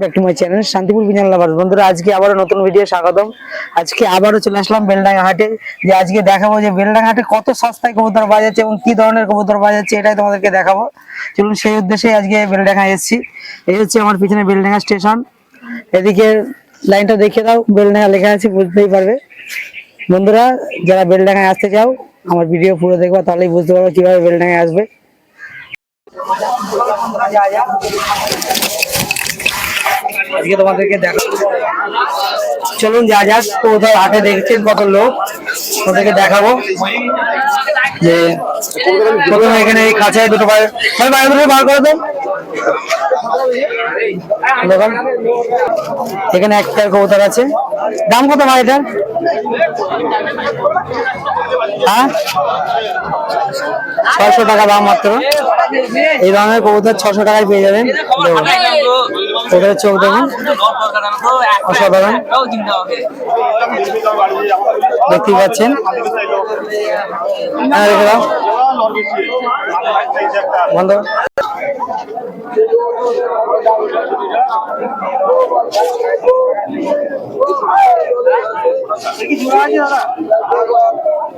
Back Shantipur বন্ধুরা, আজকে আবারও নতুন ভিডিও আজকে আবারও চলে আসলাম হাটে। যে আজকে দেখাবো যে কত সস্তায় পাওয়া যাচ্ছে এবং ধরনের পাওয়া যাচ্ছে, এটাই তোমাদেরকে দেখাবো। চলুন সেই আজকে এসেছি। এই হচ্ছে আমার পিছনে বেলডাঙ্গা স্টেশন। এদিকে লাইনটা দেখিয়ে দাও বেলডাঙ্গা লেখা আছে, বুঝতেই পারবে। বন্ধুরা, যারা বেলডাঙ্গায় আসতে চাও, আমার ভিডিও পুরো দেখবা, তাহলেই বুঝতে পারবে কীভাবে বেলডাঙ্গায় আসবে। আজকে তোমাদেরকে দেখো চলুন যা যাক, কোথাও হাটে দেখছেন কত লোক ওদেরকে দেখাবো। যে প্রথমে এখানে এই কাছে দুটো বাইরে ভাই, বাইরে দুটো বার করে দেখুন। এখানে একটা কবুতর আছে। দাম কত ভাই এটার? হ্যাঁ? ছয়শো টাকা দাম মাত্র। এই ধরনের কবুতর ছশো টাকায় পেয়ে যাবেন। ওদের চোখ দেখুন। অসাধারণ। দেখতেই পাচ্ছেন। হ্যাঁ রেখে দাও। বন্ধ। দাদা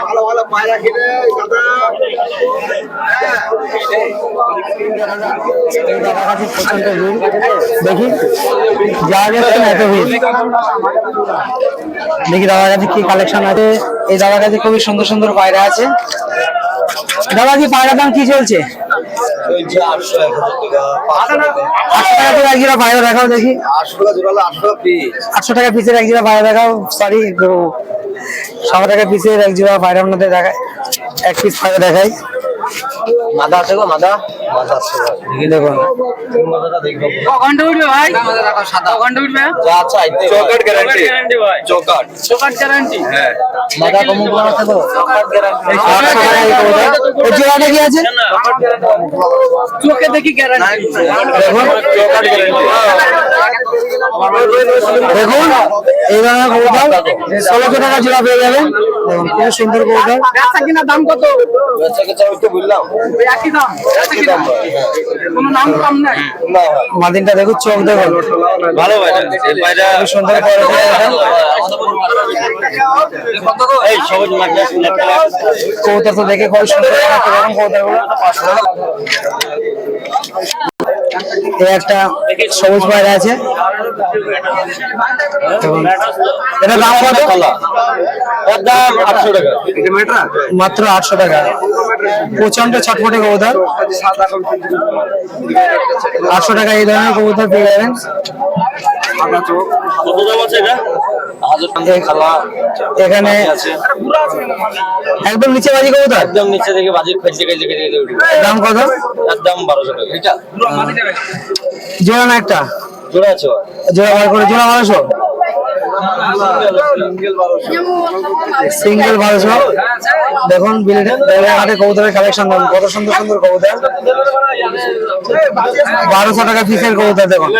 ভালো ভালো পায়রা কিনে দাদা। কাছে দেখি। যাওয়া যাচ্ছে না এত ভিড়। দেখি দাদার কাছে কি কালেকশন আছে। এই দাদার কাছে খুবই সুন্দর সুন্দর পায়রা আছে। দাদা কি পায়রা দাম কি চলছে? আটশো টাকা করে এক জোড়া পায়রা দেখাও দেখি। আটশো টাকা জোড়ালো আটশো টাকা পিস আটশো টাকা পিসের এক জোড়া পায়রা দেখাও। সরি সব টাকা পিসের এক জোড়া বাইরে আপনাদের দেখায় এক পিস পায়রা দেখাই। মাদা আছে গো মাদা? মাদা আছে দেখুন মাদাটা দেখব ঘণ্টা উঠবে ভাই? সাদা। ঘণ্টা উঠবে? যা আছে চৌকাট গ্যারান্টি গ্যারান্টি ভাই। চৌকাট চোকাট গ্যারান্টি হ্যাঁ। মাদা কমন করা আছে তো চৌকাট গ্যারান্টি আটশো টাকা এই কবুতর। এই জোড়াটা কি আছে? চোখে দেখি গ্যারান্টি দেখুন চৌকাট গ্যারান্টি দেখুন এই কবুতর ষোলোশো টাকা জোড়া পেয়ে যাবেন। দেখুন খুব সুন্দর কবুতর বেচা কিনা দাম কত? বললাম। একই দাম বেচা কিনা কোনো নাম কম নাই। না মাদিনটা দেখুন চোখ দেখো। ভালো ভাই ভাইরা খুব সুন্দর করে এই সবুজ মাছ কবুতর তো দেখে খুব সুন্দর। কৌতা একটা সবুজ পায়রা আছে। এটা দাম কত? দাম আটশো টাকা মাত্র আটশো টাকা। প্রচণ্ড ছটফটে কবুতর। আটশো টাকা এই ধরনের কবুতর পেয়ে যাবেন। কত এখানে আছে। একদম নিচে বাজি কবুতর? একদম নিচে থেকে বাজি খেলছে খেলছে দাম কত? দাম বারোশো টাকা। এটা জোড়া না একটা? জোড়া আছে জোড়া বার করে জোড়া বারোশো? সিঙ্গেল বারোশো দেখুন হাটে কবুতরের কালেকশন দেখুন কত সুন্দর সুন্দর কবুতর। বারোশো টাকা পিসের কবুতর দেখুন।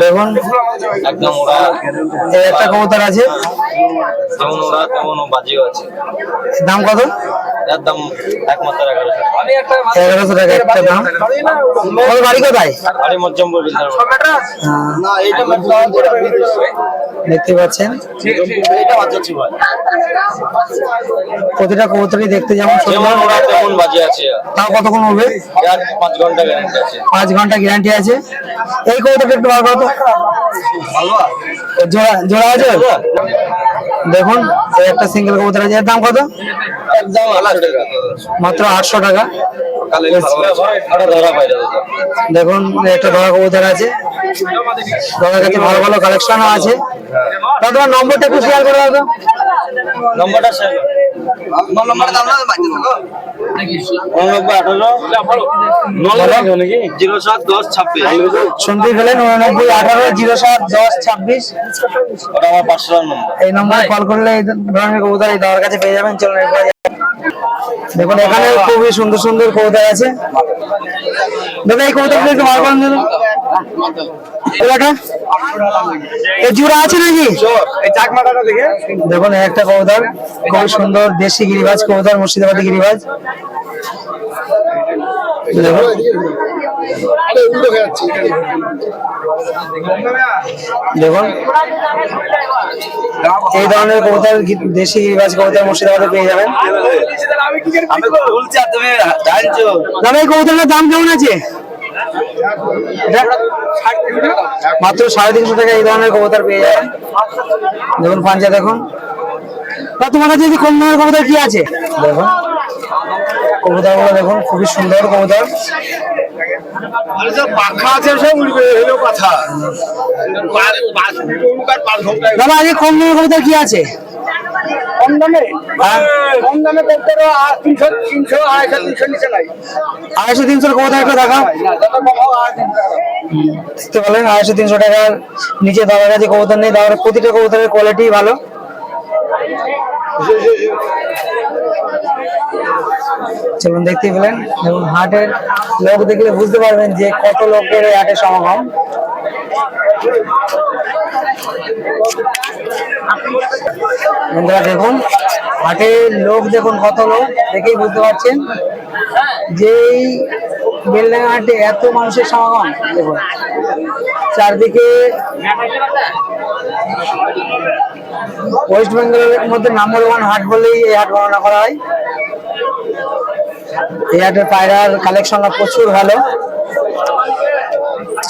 দেখুন একটা কবুতর আছে। যেমন দাম কত? এর দাম একমাত্র এগারোশো এগারোশো টাকা একটা দাম। ওর বাড়ি কোথায়? আরে মজ্জমপুর বিদ্যার না এইটা দেখতে পাচ্ছেন? এইটা বাজাচ্ছি ভাই প্রতিটা কবুতরই দেখতে যেমন যেমন তেমন বাজি আছে। তাও কতক্ষণ হবে? পাঁচ ঘণ্টা গ্যারান্টি আছে। পাঁচ ঘণ্টা গ্যারান্টি আছে। এই কবুতরটা একটু বার করো তো জোড়া জোড়া আছে? দেখুন, এই একটা সিঙ্গেল কবুতর আছে। এর দাম কত? মাত্র আটশো টাকা। দাদা দেখুন একটা ধরা কবুতর আছে। তোমার কাছে ভালো ভালো কালেকশনও আছে। তোমার নম্বরটা একটু শেয়ার করে তো। নম্বরটা শেয়ার জিরো সাত দশ ছাব্বিশ পার্সোনাল নম্বর এই নম্বরে কল করলে এই এই কাছে পেয়ে যাবেন। চলুন দেখুন, এখানে খুবই সুন্দর সুন্দর কবুতর আছে। দাদা, এই কবুতরগুলো একটু বার জোড়া আছে নাকি? এই দেখুন একটা কবুতর খুবই সুন্দর দেশি গিরিবাজ কবুতর মুর্শিদাবাদী গিরিবাজ। দেখুন। এই ধরনের কবুতর দেশি গিরিবাজ কবুতর মুর্শিদাবাদে পেয়ে যাবেন। দাম কেমন আছে? মাত্র সাড়ে তিনশো টাকা এই ধরনের কবুতর পেয়ে যাবেন। দেখুন পাঞ্জা, দেখুন। তা তোমার কাছে যদি কম দামের কবুতর কি আছে? দেখুন। কবুতরগুলো দেখুন, খুবই সুন্দর কবুতর। দাদা, আজকে কম দামের কবুতর কি আছে? কম দামে? কম দামে করতে তিনশো তিনশো আড়াইশো তিনশো নিচে নাই আড়াইশো তিনশোর কবুতর একটু টাকা। বুঝতে পারলেন আড়াইশো তিনশো টাকার নিচে দাদার কাছে কবুতর নেই দাদার প্রতিটা কবুতরের কোয়ালিটি ভালো চলুন দেখতে পেলেন এবং হাটের লোক দেখলে বুঝতে পারবেন যে কত লোকের হাটের সমাগম বন্ধুরা দেখুন হাটের লোক দেখুন, কত লোক, দেখেই বুঝতে পারছেন যে বেলডাঙ্গা হাটে এত মানুষের সমাগম, দেখুন। চারদিকে ওয়েস্ট বেঙ্গলের মধ্যে নাম্বার ওয়ান হাট বলেই এই হাট গণনা করা হয়। এই হাটের পায়রার কালেকশন প্রচুর ভালো।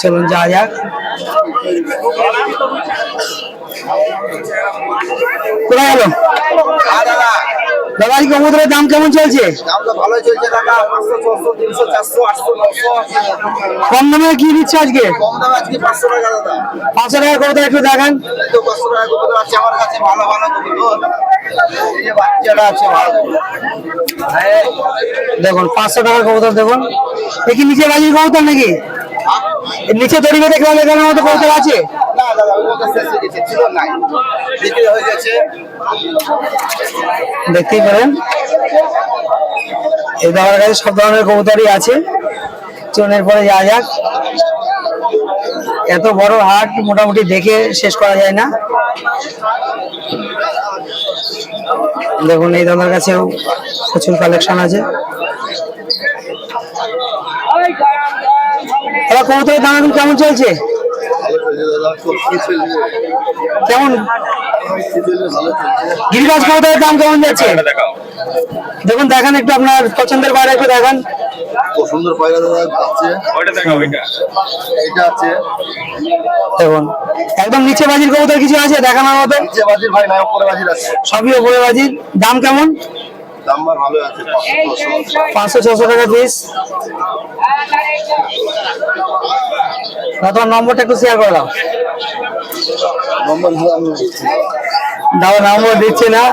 চলুন যা যাক। কোথায় গেল? দাদা এই কবুতরের দাম কেমন চলছে? কম দামে কি দিচ্ছে আজকে? কম দাম পাঁচশো টাকা কবুতর একটু দেখান। কাছে ভালো ভালো কবুতর এই যে বাচ্চাটা আছে ভালো দেখুন পাঁচশো টাকার কবুতর দেখুন। দেখি নিচে বাজির কবুতর নাকি? নিচে দড়ি বেঁধে খেলা দেখানোর মতো কবুতর আছে। না দাদা ওই কথা শেষ হয়ে গেছে ছিল নাই। বিক্রি হয়ে গেছে। দেখতেই পারেন। এই দাবার কাছে সব ধরনের কবুতরই আছে। চুনের পরে যা যাক। এত বড় হাট মোটামুটি দেখে শেষ করা যায় না। দেখুন, এই দাদার কাছেও প্রচুর কালেকশন আছে। কবুতরের দাম কেমন চলছে? কেমন? কবুতরের দাম কেমন যাচ্ছে? দেখুন দেখান একটু আপনার পছন্দের বাইরে একটু দেখান। খুব সুন্দর পয়লা দাদা আছে এটা আছে। দেখুন একদম নিচে বাজির কবুতর কিছু আছে দেখানোর মতো। নিচে বাজির ভাই না উপরে বাজির আছে। সবই ওপরে বাজির। দাম কেমন? নাম্বার ভালো আছে পাঁচশো ছশো। টাকা পিস তোমার নম্বরটা একটু শেয়ার করে দাও। নম্বর দাও নম্বর দিচ্ছে না।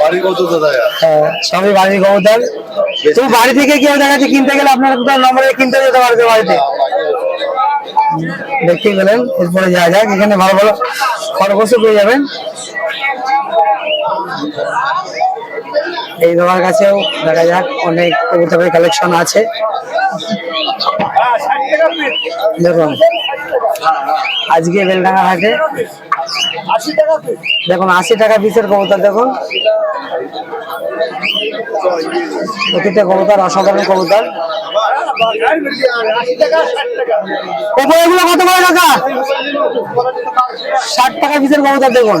বাড়ি কত হ্যাঁ, সবই বাড়ির কবুতর তুমি বাড়ি থেকে কিনতে গেলে আপনার তো নম্বরে কিনতে যেতে পারবে বাড়িতে। দেখতেই পেলেন এরপরে যা যাক। এখানে ভালো ভালো খরগোশও পেয়ে যাবেন। এই তোমার কাছেও দেখা যাক, অনেক কবুতরের কালেকশন আছে। দেখুন, আজকে বেলডাঙ্গা হাটে, দেখুন, আশি টাকা পিসের কবুতর, দেখুন। প্রতিটা কবুতর অসাধারণ কবুতর। কত করে ষাট টাকা পিসের কবুতর, দেখুন।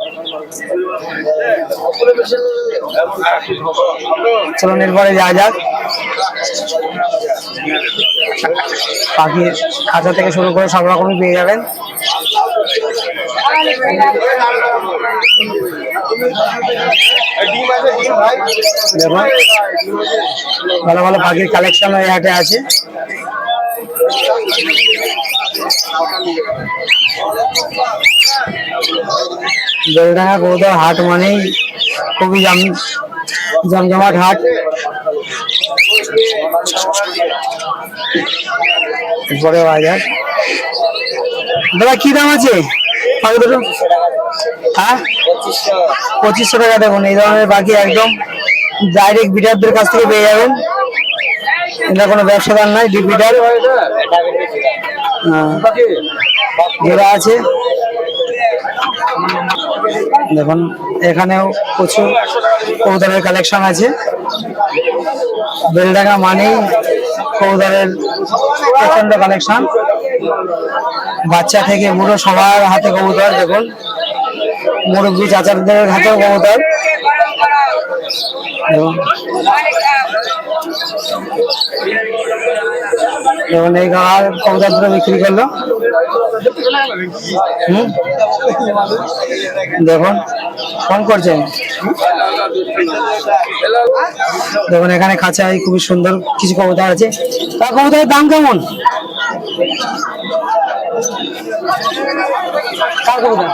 চলুন এরপরে যা যাক। পাখির খাঁচা থেকে শুরু করে সব রকমই পেয়ে যাবেন। ভালো ভালো পাখির কালেকশন এই হাটে আছে। বেলডাঙ্গা, কবুতর, হাট মানেই খুবই জাম, জমজমাট হাট। এরপরে বাজার। দাদা, কি দাম আছে? হ্যাঁ? পঁচিশশো টাকা দেখুন, এই ধরনের বাকি একদম ডাইরেক্ট বিটারদের কাছ থেকে পেয়ে যাবেন। এটা কোনো ব্যবসাদার নাই ডিপ বিটার যেটা আছে। দেখুন, এখানেও প্রচুর কৌদারের কালেকশন আছে। বেলডাঙ্গা মানেই কৌদারের প্রচণ্ড কালেকশন বাচ্চা থেকে বুড়ো সবার হাতে কবুতর, দেখুন। মুরব্বী চাচাদের হাতেও কবুতর দেখুন। দেখুন এই গাঁর কবুতর বিক্রি করল। দেখুন, ফোন করছেন দেখুন, এখানে খাঁচায় খুবই সুন্দর, কিছু কবুতর আছে। তা কবুতরের দাম কেমন? কার কবুতর?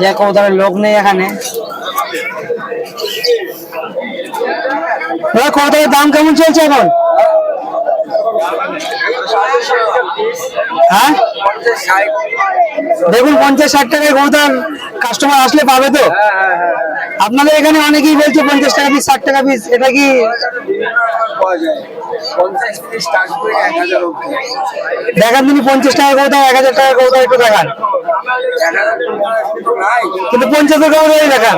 যে কবুতরের লোক নেই এখানে। কবুতরের দাম কেমন চলছে এখন? হ্যাঁ? দেখুন, পঞ্চাশ ষাট টাকায় কবুতর কাস্টমার আসলে পাবে তো? আপনাদের এখানে অনেকেই বলছে পঞ্চাশ টাকা পিস ষাট টাকা পিস এটা কি দেখান তিনি পঞ্চাশ টাকা কবুতর এক হাজার টাকা কবুতর একটু দেখান। কিন্তু পঞ্চাশ টাকা কবুতরই দেখান।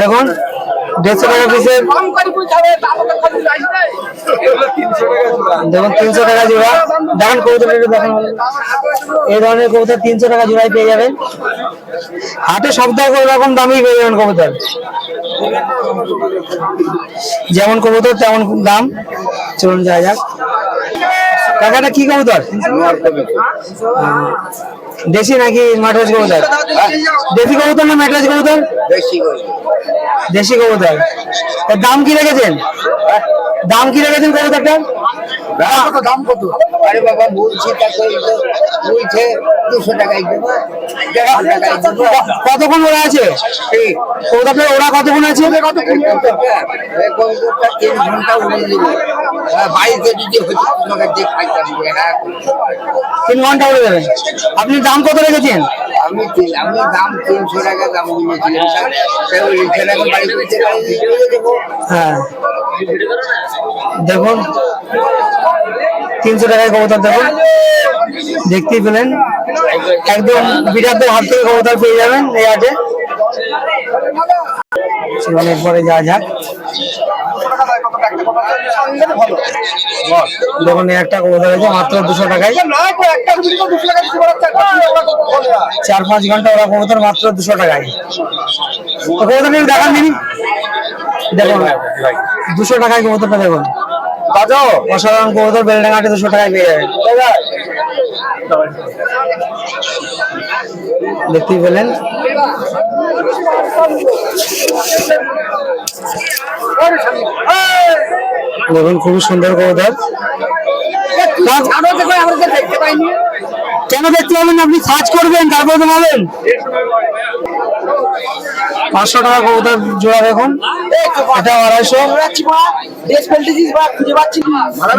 দেখুন, দেড়শো টাকা পিসের। দেখুন, তিনশো টাকা জোড়া। দেখেন কবুতর একটু দেখেন। এই ধরনের কবুতর তিনশো টাকা জোড়ায় পেয়ে যাবেন। হাটে সব রকম দামই পেয়ে যাবেন কবুতর। যেমন কবুতর তেমন দাম। চলুন যাওয়া যাক। কাকাটা কি কবুতর? দেশি নাকি মাদ্রাজ কবুতর? দেশি কবুতর না মাদ্রাজ কবুতর? দেশি কবুতর। দাম কি রেখেছেন? দাম কি রেখেছেন কবুতরটার দাম কত? আরে বাবা বলছি তাকে বলছে দুশো টাকাই দেবো। দেড়শো দেবো। কতক্ষণ ওরা আছে? ওরা কতক্ষণ আছে? কম্পিউটারটা তিন ঘণ্টা উড়ে দেবে। হ্যাঁ, বাড়িতে যদি দেখাইতাম হ্যাঁ তিন ঘণ্টা উড়ে যাবে আপনি দাম কত রেখেছেন? আমি আমি দাম তিনশো টাকা দাম বাড়ি করতে হ্যাঁ। দেখুন তিনশো টাকায় কবুতর দেখুন। দেখতেই পেলেন। একদম বিরাটদের হাত থেকে কবুতর পেয়ে যাবেন এই হাটে। অনেক পরে যা যাক। দেখুন একটা কবুতর আছে, মাত্র দুশো টাকায়। চার পাঁচ ঘণ্টা ওরা কবুতর মাত্র দুশো টাকায়। কবুতর দেখান দিন দেখুন, দুশো টাকায় কবুতরটা দেখুন। অসাধারণ কবুতর বেলডাঙ্গাটে দুশো টাকায় পেয়ে যাবেন দেখতেই পেলেন। দেখুন খুবই সুন্দর কবুতর। কেন দেখতে পাবেন আপনি? সার্চ করবেন তারপরে তো পাবেন পাঁচশো টাকা কবুতর জোড়া দেখুন। এটা আড়াইশো।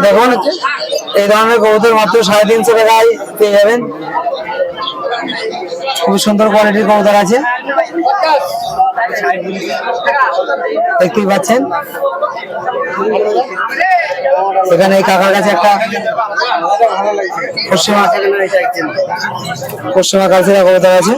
দেখুন, এই ধরনের কবুতর মাত্র সাড়ে তিনশো টাকায় পেয়ে যাবেন। খুব সুন্দর কোয়ালিটির কবুতর আছে। দেখতেই পাচ্ছেন। এখানে এই কাকার কাছে একটা পশ্চিমা পশ্চিমা কালচারা কবুতর আছে।